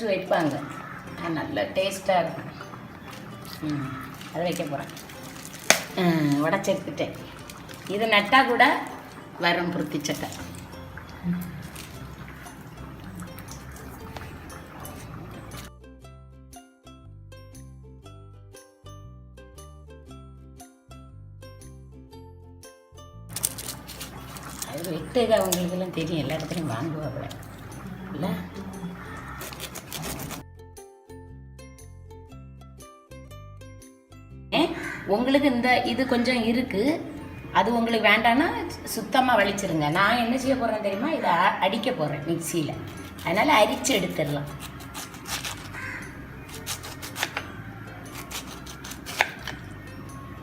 First வைப்பாங்க. நல்ல டேஸ்ட்டாக இருக்கும். ம் அதை வைக்க போகிறேன் உடச்செடுத்துட்டேன் இது நட்டால் கூட வரும் புருத்திச்சட்டை அது வெட்டுக அவங்களுக்கெல்லாம் தெரியும். எல்லா இடத்துலையும் வாங்குவாங்க. இல்லை? உங்களுக்கு இந்த இது கொஞ்சம் இருக்கு. அது உங்களுக்கு வேண்டான்னா சுத்தமாக வலிச்சிருங்க. நான் என்ன செய்ய போகிறேன் தெரியுமா? இதை அடிக்க போகிறேன் மிக்சியில். அதனால் அரிச்சு எடுத்துடலாம்.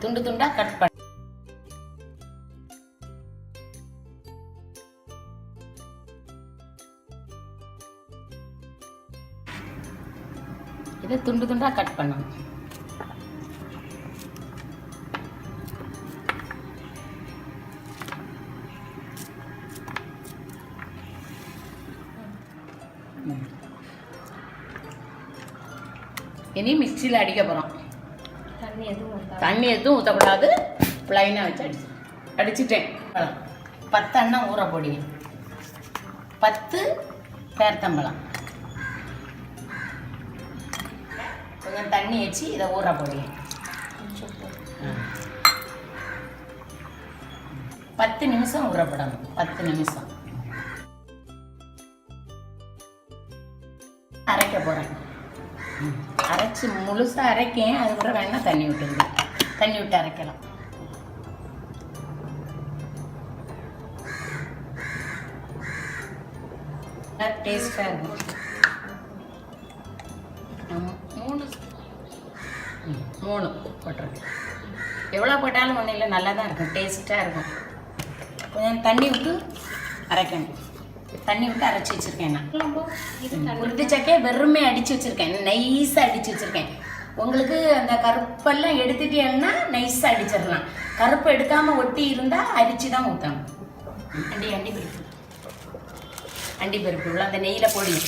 துண்டு துண்டாக கட் பண்ண இதை துண்டு துண்டாக கட் பண்ணணும். இனி மிக்சியில் அடிக்க போகிறோம் தண்ணி எதுவும். தண்ணி எதுவும் ஊற்றக்கூடாது ப்ளைனாக வச்சு அடிச்சு அடிச்சிட்டேன். பத்து அண்ணன் ஊற பொடிங்க பத்து பேர்த்தம்பழம். கொஞ்சம் தண்ணி வச்சு இதை ஊற போடு. பத்து நிமிஷம் ஊறப்படணும் பத்து நிமிஷம். அரைக்க போகிறேன் அரைச்சி முழுசாக அரைக்கேன். அதுக்கப்புறம் வேணால் தண்ணி விட்டுருங்க. தண்ணி விட்டு அரைக்கலாம். டேஸ்டாக இருக்கும் மூணு. மூணு போட்டிருக்கேன் எவ்வளோ போட்டாலும் ஒன்றும் இல்லை நல்லா தான் இருக்கும். டேஸ்ட்டாக இருக்கும். கொஞ்சம் தண்ணி விட்டு அரைக்கணும். தண்ணி விட்டு அரைச்சி வச்சுருக்கேன் நான். குழம்பு, இது தண்ணி. உருட்டு சக்கையை வெறுமே அடித்து வச்சுருக்கேன். நைஸாக அடித்து வச்சுருக்கேன். உங்களுக்கு அந்த கருப்பெல்லாம் எடுத்துட்டீங்கன்னா நைஸாக அடிச்சிடலாம். கருப்பு எடுக்காமல் ஒட்டி இருந்தால் அரிச்சு தான் ஊற்றணும் அண்டி அண்டி பருப்பு. அண்டி பருப்பு. இவ்வளோ அந்த நெய்யில் போடுங்க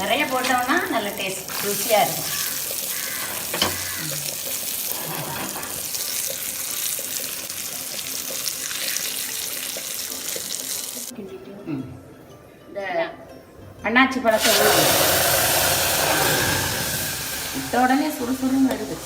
நிறைய போட்டோம்னா நல்ல டேஸ்ட் ருசியாக இருக்கும். இந்த அண்ணாச்சி பழத்தை இட்ட உடனே சுறுசுறுன்னு வருது.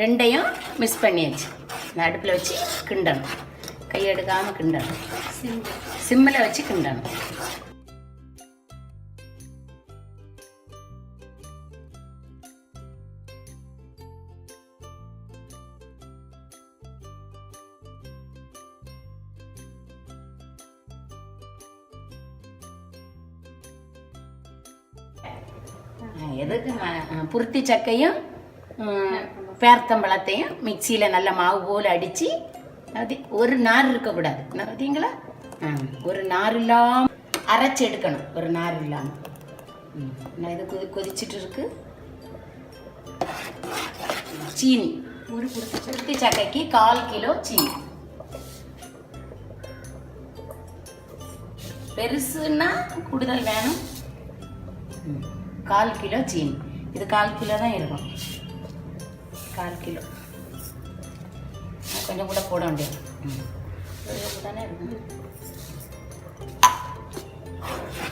ரெண்டையும் மிக்ஸ் பண்ணியாச்சு. இந்த அடுப்பில் வச்சு கிண்டணும். கை எடுக்காமல் கிண்டணும். சிம்மில் வச்சு கிண்டணும். எதுக்கு புருத்தி சக்கையும் பேர்த்தம்பழத்தையும் மிக்சியில் நல்ல மாவு போல் அடித்து அது ஒரு நார் இருக்கக்கூடாது என்ன பார்த்தீங்களா? ஆ, ஒரு நார் இல்லாமல் அரைச்சி எடுக்கணும். ஒரு நார் இல்லாமல் ம், நான் இது கொதி கொதிச்சிட்டு இருக்கு. சீனி. ஒரு குருத்தி சக்கைக்கு கால் கிலோ சீனி. பெருசுன்னா கூடுதல் வேணும். கால் கிலோ சீனி. இது கால் கிலோ தான் இருக்கும். கால் கிலோ. கொஞ்சம் கூட போட வேண்டியது. கொஞ்சம் தானே இருக்கும்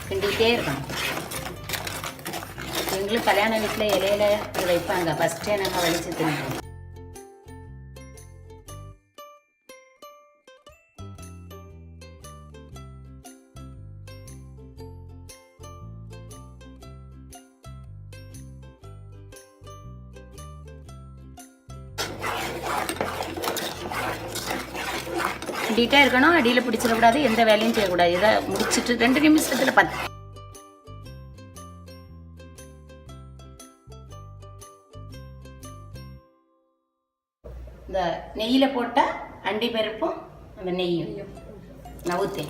கிண்டிக்கிட்டே இருக்கணும். எங்களுக்கு கல்யாண வீட்டில் இலையில வைப்பாங்க. ஃபஸ்ட்டே நாங்கள் வலிச்சு தின்னுட்டோம் நீட்டாக இருக்கணும். அடியில் பிடிச்சிடக்கூடாது எந்த வேலையும் செய்யக்கூடாது. இதை முடிச்சிட்டு ரெண்டு நிமிஷத்தில் பத்து இந்த நெய்யில் போட்டால் அண்டி பருப்பும் அந்த நெய்யும். நவுத்தே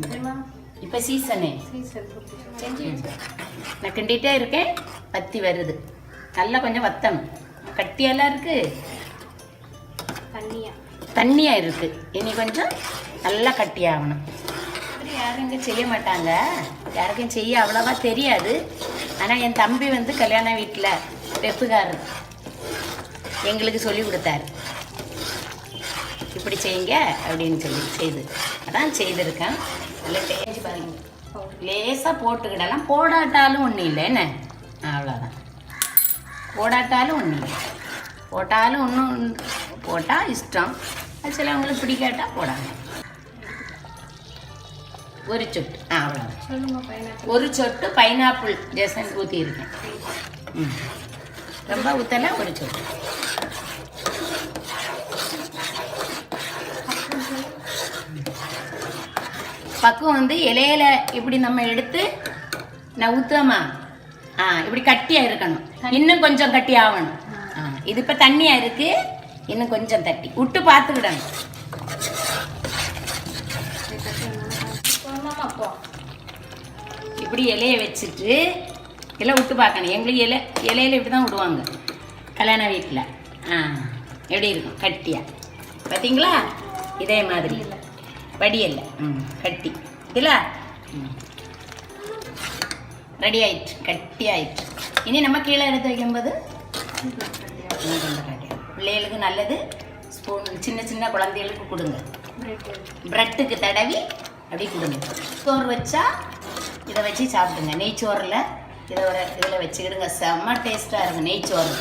தெரியுமா? இப்போ சீசனு. நான் கிண்டிகிட்டே இருக்கேன். பத்தி வருது. நல்லா கொஞ்சம் வத்தணும். கட்டியெல்லாம் இருக்கு. தண்ணியா? தண்ணியாக இருக்கு. இனி கொஞ்சம் நல்லா கட்டியாகணும். யாரும் இங்கே செய்ய மாட்டாங்க. யாருக்கும் செய்ய அவ்வளோவா தெரியாது. ஆனால் என் தம்பி வந்து கல்யாண வீட்டில் வெப்புகாரர். எங்களுக்கு சொல்லி கொடுத்தாரு. இப்படி செய்யுங்க அப்படின்னு சொல்லி செய்து. அதான் செய்திருக்கேன். நல்லா தேஞ்சு பாருங்க. லேசாக போட்டுக்கிடலாம். போடாட்டாலும் ஒன்றும் இல்லை என்ன? அவ்வளோதான் போடாட்டாலும் ஒன்றும் இல்லை. போட்டாலும் ஒன்றும் போட்டால் இஷ்டம். அது சிலவங்களுக்கு பிடிக்காட்டா போடாங்க. ஒரு சொட்டு. ஆ அவ்வளோதான் ஒரு சொட்டு பைனாப்பிள் ஜெசன் ஊற்றியிருக்கேன் ம். ரொம்ப ஊற்றல ஒரு சொட்டு பக்குவம் வந்து இலையில இப்படி நம்ம எடுத்து நான் ஊற்றுவோமா ஆ இப்படி கட்டியாக இருக்கணும். இன்னும் கொஞ்சம் கட்டி ஆகணும். ஆ. இது இப்போ தண்ணியாக இருக்கு இன்னும் கொஞ்சம் தட்டி. விட்டு சொன்னாமா அப்போ இப்படி இலைய வச்சுட்டு எல்லாம் விட்டு பார்க்கணும். எங்களுக்கு இலை இலையில இப்படி தான் விடுவாங்க. கல்யாண வீட்டில் ஆ எப்படி இருக்கும்? கட்டியாக பார்த்தீங்களா? இதே மாதிரி. வடியல்ல ம் கட்டி. இதில்? ம். ரெடி ஆயிடுச்சு கட்டி ஆயிடுச்சு இனி நம்ம கீழே எடுத்து வைக்கும்போது? பிள்ளைகளுக்கு நல்லது. ஸ்பூன் சின்ன சின்ன குழந்தைகளுக்கு கொடுங்க. ப்ரெட்டுக்கு தடவி அப்படி கொடுங்க. சோறு வச்சா இதை வச்சு சாப்பிடுங்க. நெய்ச்சோறில் இதை ஒரு இதில் வச்சுக்கிடுங்க. செம்ம டேஸ்ட்டாக இருக்கும் நெய்ச்சோறு